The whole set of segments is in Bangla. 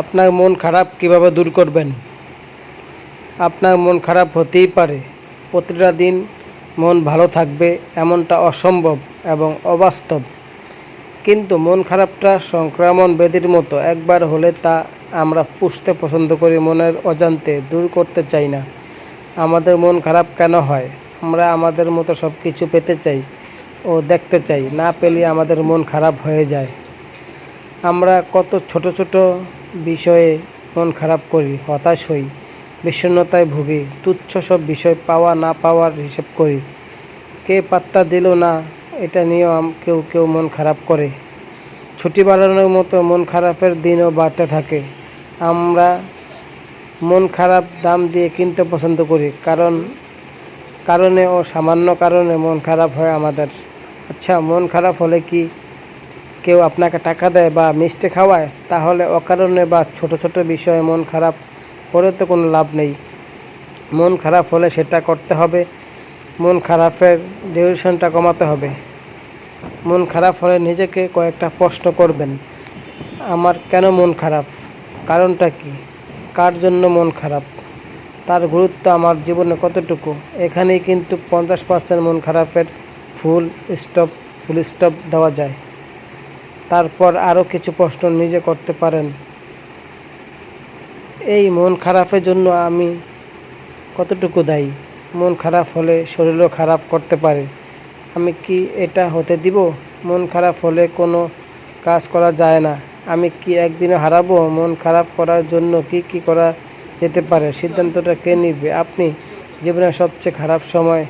আপনার মন খারাপ কীভাবে দূর করবেন? আপনার মন খারাপ হতেই পারে। প্রতিটা দিন মন ভালো থাকবে এমনটা অসম্ভব এবং অবাস্তব। কিন্তু মন খারাপটা সংক্রমণ ব্যাধির মতো একবার হলে তা আমরা পুষতে পছন্দ করি মনের অজান্তে, দূর করতে চাই না। আমাদের মন খারাপ কেন হয়? আমরা আমাদের মতো সব কিছু পেতে চাই ও দেখতে চাই, না পেলে আমাদের মন খারাপ হয়ে যায়। আমরা কত ছোট ছোট বিষয়ে মন খারাপ করি, হতাশ হই, বিষণ্ণতায় ভুগি, তুচ্ছ সব বিষয় পাওয়া না পাওয়ার হিসেব করি। কে পাত্তা দিল না, এটা নিয়েও কেউ কেউ মন খারাপ করে। ছুটি বাড়ানোর মতো মন খারাপের দিনও বাড়তে থাকে। আমরা মন খারাপ দাম দিয়ে কিনতে পছন্দ করি, কারণ, কারণে ও সামান্য কারণে মন খারাপ হয় আমাদের। আচ্ছা মন খারাপ হলে কি কেউ আপনাকে টাকা দেয় বা মিষ্টি খাওয়ায়, তাহলে অকারণে বা ছোট ছোট বিষয়ে মন খারাপ করে তো কোনো লাভ নেই। মন খারাপ হলে সেটা করতে হবে। মন খারাপের ডিউরেশনটা কমাতে হবে। মন খারাপ হলে নিজেকে কয়েকটা প্রশ্ন করবেন। আমার কেন মন খারাপ? কারণটা কি? কার জন্য মন খারাপ? তার গুরুত্ব আমার জীবনে কতটুকু? এখানেই কিন্তু পঞ্চাশ পার্সেন্ট মন খারাপের ফুল স্টপ ফুল স্টপ দেওয়া যায়। তারপর আরও কিছু প্রশ্ন নিজে করতে পারেন। এই মন খারাপের জন্য আমি কতটুকু দায়ী? মন খারাপ হলে শরীরও খারাপ করতে পারে। আমি কি এটা হতে দিব? মন খারাপ হলে কোনো কাজ করা যায় না। আমি কি একদিনে হারাবো? মন খারাপ করার জন্য কি কি করা যেতে পারে? সিদ্ধান্তটা কে নিবে? আপনি জীবনের সবচেয়ে খারাপ সময়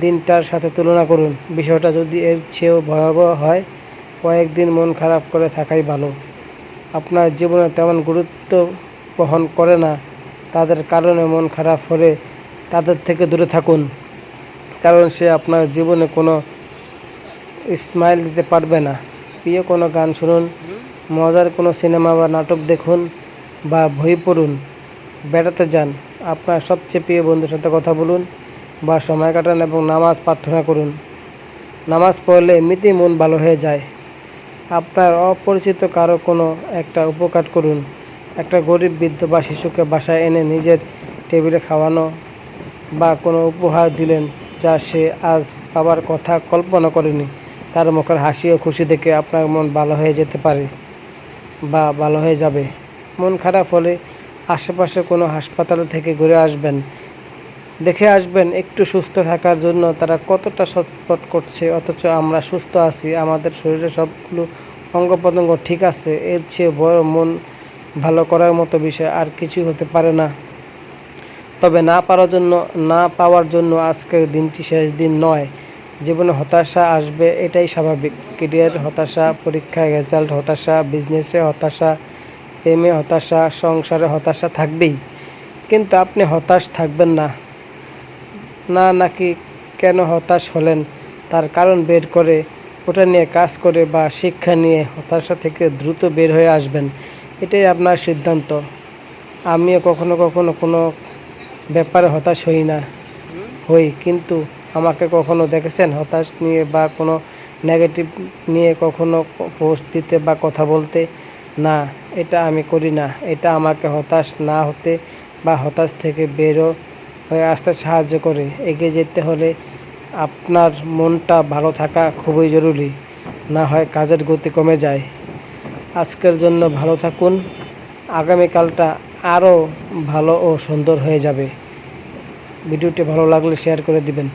দিনটার সাথে তুলনা করুন। বিষয়টা যদি এর চেয়েও ভয়াবহ হয় কয়েকদিন মন খারাপ করে থাকাই ভালো। আপনার জীবনে তেমন গুরুত্ব বহন করে না। তাদের কারণে মন খারাপ হলে তাদের থেকে দূরে থাকুন। কারণ সে আপনার জীবনে কোনো স্মাইল দিতে পারবে না। প্রিয় কোনো গান শুনুন, মজার কোনো সিনেমা বা নাটক দেখুন বা বই পড়ুন, বেড়াতে যান। আপনার সবচেয়ে প্রিয় বন্ধুর সাথে কথা বলুন বা সময় কাটান এবং নামাজ প্রার্থনা করুন। নামাজ পড়লে এমনিতেই মন ভালো হয়ে যায়। আপনার অপরিচিত কারও কোনো একটা উপকার করুন। একটা গরিব বৃদ্ধ বা শিশুকে বাসায় এনে নিজের টেবিলে খাওয়ানো বা কোনো উপহার দিলেন যা সে আজ পাবার কথা কল্পনা করেনি। তার মুখের হাসি ও খুশি দেখে আপনার মন ভালো হয়ে যেতে পারে বা ভালো হয়ে যাবে। মন খারাপ হলে আশেপাশে কোনো হাসপাতাল থেকে ঘুরে আসবেন। দেখে আসবেন, একটু সুস্থ থাকার জন্য তারা কতটা ছটফট করছে, অথচ আমরা সুস্থ আছি, আমাদের শরীরে সবগুলো অঙ্গ প্রত্যঙ্গ ঠিক আছে, এর চেয়ে বড় মন ভালো করার মতো বিষয় আর কিছুই হতে পারে না। তবে না পারার জন্য, না পাওয়ার জন্য আজকের দিনটি শেষ দিন নয়। জীবনে হতাশা আসবে, এটাই স্বাভাবিক। কেরিয়ার হতাশা পরীক্ষায় রেজাল্ট হতাশা, বিজনেসে হতাশা, প্রেমে হতাশা, সংসারে হতাশা থাকবেই। কিন্তু আপনি হতাশ থাকবেন না। না নাকি কেন হতাশ হলেন? তার কারণ বের করে ওটা নিয়ে কাজ করে বা শিক্ষা নিয়ে হতাশা থেকে দ্রুত বের হয়ে আসবেন। এটাই আপনার সিদ্ধান্ত। আমিও কখনো কখনো কোনো ব্যাপারে হতাশ হই না। হই, কিন্তু আমাকে কখনো দেখেছেন হতাশ নিয়ে বা কোনো নেগেটিভ নিয়ে কখনো পোস্ট দিতে বা কথা বলতে? না, এটা আমি করি না। এটা আমাকে হতাশ না হতে বা হতাশ থেকে বেরো হয়ে আসতে সাহায্য করে। এগিয়ে যেতে হলে আপনার মনটা ভালো থাকা খুবই জরুরি, না হয় কাজের গতি কমে যায়। আজকের জন্য ভালো থাকুন। আগামীকালটা আরও ভালো ও সুন্দর হয়ে যাবে। ভিডিওটি ভালো লাগলে শেয়ার করে দিবেন।